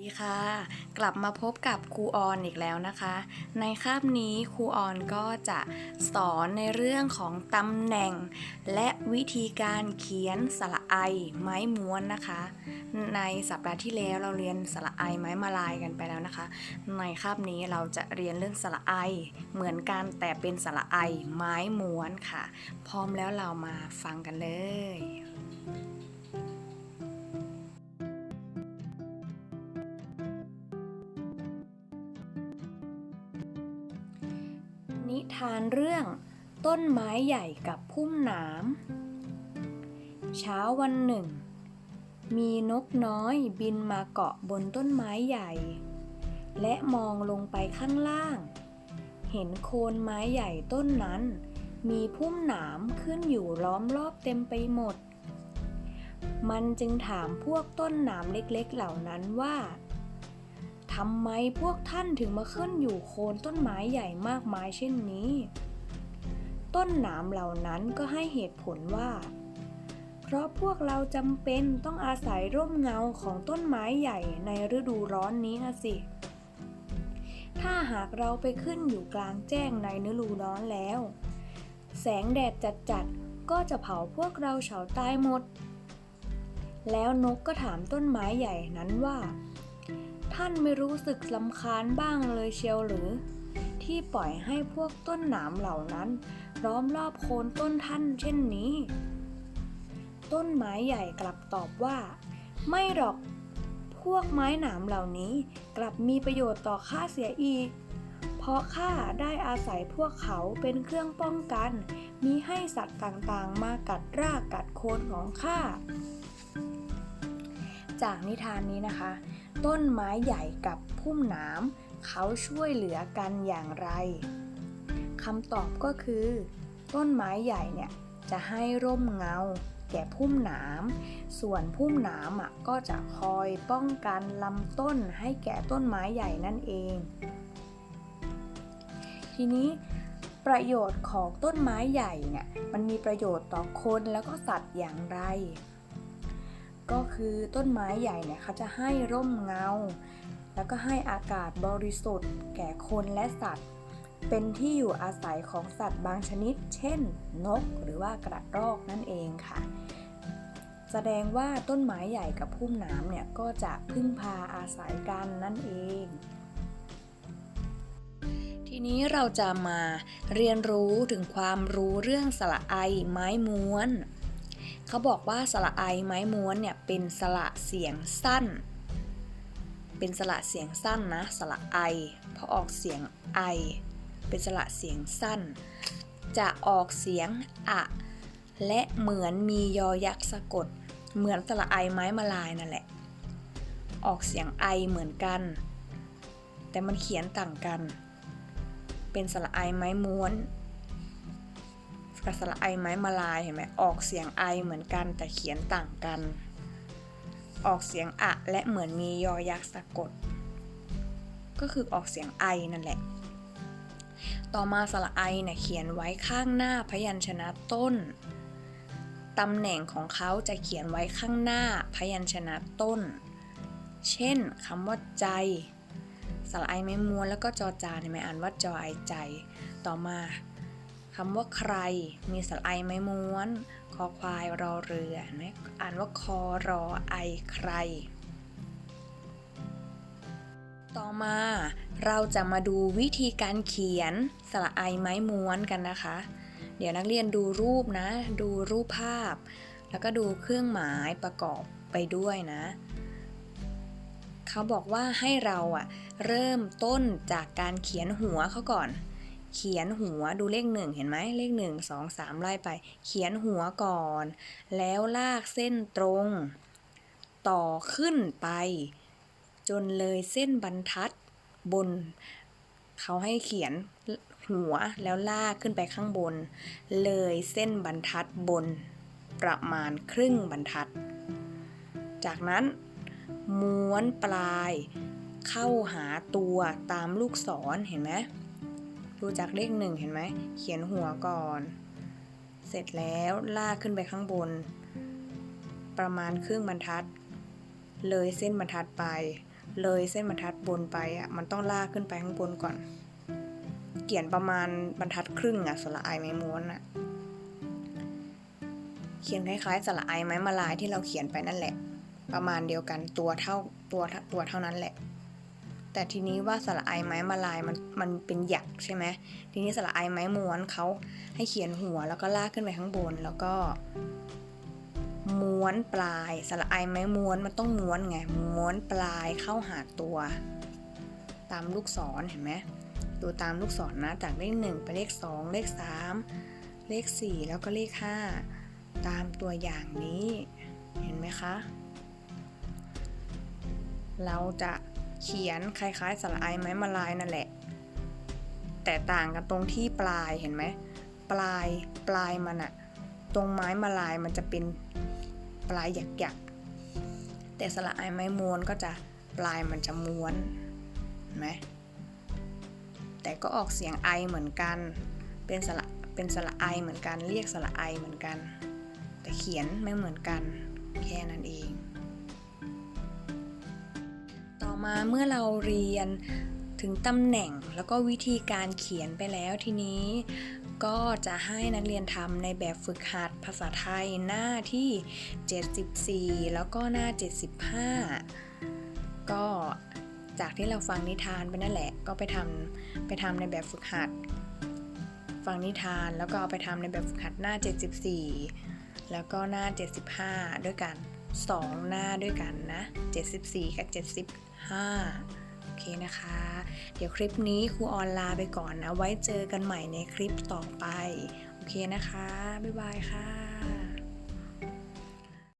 ดีค่ะ กลับมาพบกับครูออนอีกแล้วนะคะ ในคาบนี้ครูออนก็จะสอนในเรื่องของตำแหน่ง และวิธีการเขียนสระไอไม้ม้วนนะคะ ในสัปดาห์ที่แล้วเราเรียนสระไอไม้มาลายกันไปแล้วนะคะ ในคาบนี้เราจะเรียนเรื่องสระไอเหมือนกันแต่เป็นสระไอไม้ม้วนค่ะ พร้อมแล้วเรามาฟังกันเลย นิทานเรื่องต้นไม้ใหญ่กับพุ่มหนาม เช้าวันหนึ่ง มีนกน้อยบินมาเกาะบนต้นไม้ใหญ่ และมองลงไปข้างล่าง เห็นโคนไม้ใหญ่ต้นนั้น มีพุ่มหนามขึ้นอยู่ล้อมรอบเต็มไปหมด มันจึงถามพวกต้นหนามเล็กๆเหล่านั้นว่า ทำไมพวกท่านถึงมาขึ้นอยู่โคนต้นไม้ใหญ่มากมายเช่นนี้ ต้นหนามเหล่านั้นก็ให้เหตุผลว่า เพราะพวกเราจำเป็นต้องอาศัยร่มเงาของต้นไม้ใหญ่ในฤดูร้อนนี้นะสิ ถ้าหากเราไปขึ้นอยู่กลางแจ้งในฤดูร้อนแล้ว แสงแดดจัดๆก็จะเผาพวกเราเฉาตายหมด แล้วนกก็ถามต้นไม้ใหญ่นั้นว่า ท่านไม่รู้สึกลำคาญบ้างเลยเชียวหรือ ที่ปล่อยให้พวกต้นหนามเหล่านั้น ล้อมรอบโคนต้นท่านเช่นนี้ ต้นไม้ใหญ่กลับตอบว่า ไม่หรอก พวกไม้หนามเหล่านี้กลับมีประโยชน์ต่อข้าเสียอีก เพราะข้าได้อาศัยพวกเขาเป็นเครื่องป้องกัน มีให้สัตว์ต่างๆ มากัดรากกัดโคนของข้าจากนิทานนี้นะคะ ต้นไม้ใหญ่กับพุ่มหนามเขาช่วยเหลือกันอย่างไรคำตอบก็คือ ต้นไม้ใหญ่เนี่ยจะให้ร่มเงา แก่พุ่มหนาม ส่วนพุ่มหนามอะก็จะคอยป้องกันลำต้นให้แก่ต้นไม้ใหญ่นั่นเอง ทีนี้ประโยชน์ของต้นไม้ใหญ่เนี่ยมันมีประโยชน์ต่อคนแล้วก็สัตว์อย่างไร ก็คือต้นไม้ใหญ่เนี่ยเขาจะให้ร่มเงา แล้วก็ให้อากาศบริสุทธิ์ แก่คนและสัตว์ เป็นที่อยู่อาศัยของสัตว์บางชนิด เช่น นกหรือว่ากระรอกนั่นเองค่ะ แสดงว่าต้นไม้ใหญ่กับพุ่มน้ำเนี่ยก็จะพึ่งพาอาศัยกันนั่นเองทีนี้เราจะมาเรียนรู้ถึงความรู้เรื่องสระไอไม้ม้วน เขาบอกว่าสระไอไม้ม้วนเนี่ยเป็นสระเสียงสั้น เป็นสระเสียงสั้นนะสระไอพอออกเสียงไอ เป็นสระเสียงสั้น จะออกเสียงอะและเหมือนมียอยักษ์สะกด เหมือนสระไอไม้มาลายนั่นแหละ ออกเสียงไอเหมือนกัน แต่มันเขียนต่างกัน เป็นสระไอไม้ม้วน กับสระไอไม้มาลายเห็นไหมออกเสียงไอเหมือนกันแต่เขียนต่างกัน ออกเสียงอะและเหมือนมียอยักษ์สะกด ก็คือออกเสียงไอนั่นแหละ ต่อมาสระไอเนี่ยเขียนไว้ข้างหน้าพยัญชนะต้นตำแหน่งของเขาจะเขียนไว้ข้างหน้าพยัญชนะต้น เช่นคำว่าใจสระไอไม่ม้วนแล้วก็จอจานเห็นไหมอ่านว่าจอไอใจ ต่อมา คำว่าใคร มีสระไอไม่ม้วน คอควายรอเรือนไหมอ่านว่าคอรอไอใคร ต่อมาเราจะมาดูวิธีการเขียนสระไอไม้ม้วนกันนะคะ เดี๋ยวนักเรียนดูรูปนะ ดูรูปภาพ แล้วก็ดูเครื่องหมายประกอบไปด้วยนะเขาบอกว่าให้เราอะเริ่มต้นจากการเขียนหัวเขาก่อน เขียนหัวดูเลขหนึ่งเห็นไหมเลขหนึ่งสองสามไล่ไป เขียนหัวก่อน แล้วลากเส้นตรง ต่อขึ้นไป จนเลยเส้นบรรทัดบน เขาให้เขียนหัวแล้วลากขึ้นไปข้างบน เลยเส้นบรรทัดบน ประมาณครึ่งบรรทัด จากนั้น ม้วนปลายเข้าหาตัวตามลูกศรเห็นไหม ดูจากเลขหนึ่งเห็นไหม เขียนหัวก่อน เสร็จแล้วลากขึ้นไปข้างบน ประมาณครึ่งบรรทัด เลยเส้นบรรทัดไป เลยเส้นบรรทัดบนไปอะ มันต้องลากขึ้นไปข้างบนก่อน เขียนประมาณบรรทัดครึ่งอะสระไอไม้ม้วนอะ เขียนคล้ายๆสระไอไม้มาลายที่เราเขียนไปนั่นแหละ ประมาณเดียวกันตัวเท่าตัวตัวเท่านั้นแหละ แต่ทีนี้ว่าสระไอไม้มาลายมันมันเป็นหยักใช่ไหมทีนี้สระไอไม้ม้วนเขาให้เขียนหัวแล้วก็ลากขึ้นไปข้างบนแล้วก็ม้วนปลายสระไอไม้ม้วนมันต้องม้วนไงม้วนปลายเข้าหาตัว ตามลูกศรเห็นไหมดูตามลูกศรนะจากเลขหนึ่งไปเลขสองเลขสามเลขสี่แล้วก็เลขห้าตามตัวอย่างนี้เห็นไหมคะ เราจะ เขียนคล้ายๆสระไอไม้มาลายนั่นแหละ แต่ต่างกันตรงที่ปลายเห็นไหมปลายปลายมันอะตรงไม้มาลายมันจะเป็นปลายหยักๆแต่สระไอไม้ม้วนก็จะปลายมันจะม้วนเห็นไหมแต่ก็ออกเสียงไอเหมือนกัน เป็นสระเป็นสระไอเหมือนกัน เรียกสระไอเหมือนกัน แต่เขียนไม่เหมือนกัน แค่นั้นเอง มาเมื่อเราเรียนถึงตำแหน่งแล้วก็วิธีการเขียนไปแล้วทีนี้ก็จะให้นักเรียนทำในแบบฝึกหัดภาษาไทยหน้าที่ 74 แล้วก็หน้า 75 ก็จากที่เราฟังนิทานไปนั่นแหละ ก็ไปทำไปทำในแบบฝึกหัด ฟังนิทานแล้วก็เอาไปทำในแบบฝึกหัดหน้า 74 แล้วก็หน้า 75 ด้วยกัน 2 หน้าด้วยกันนะ 74 กับ 75 โอเคนะคะ เดี๋ยวคลิปนี้ครูออนลาไปก่อนนะ ไว้เจอกันใหม่ในคลิปต่อไป โอเคนะคะ บ๊ายบายค่ะ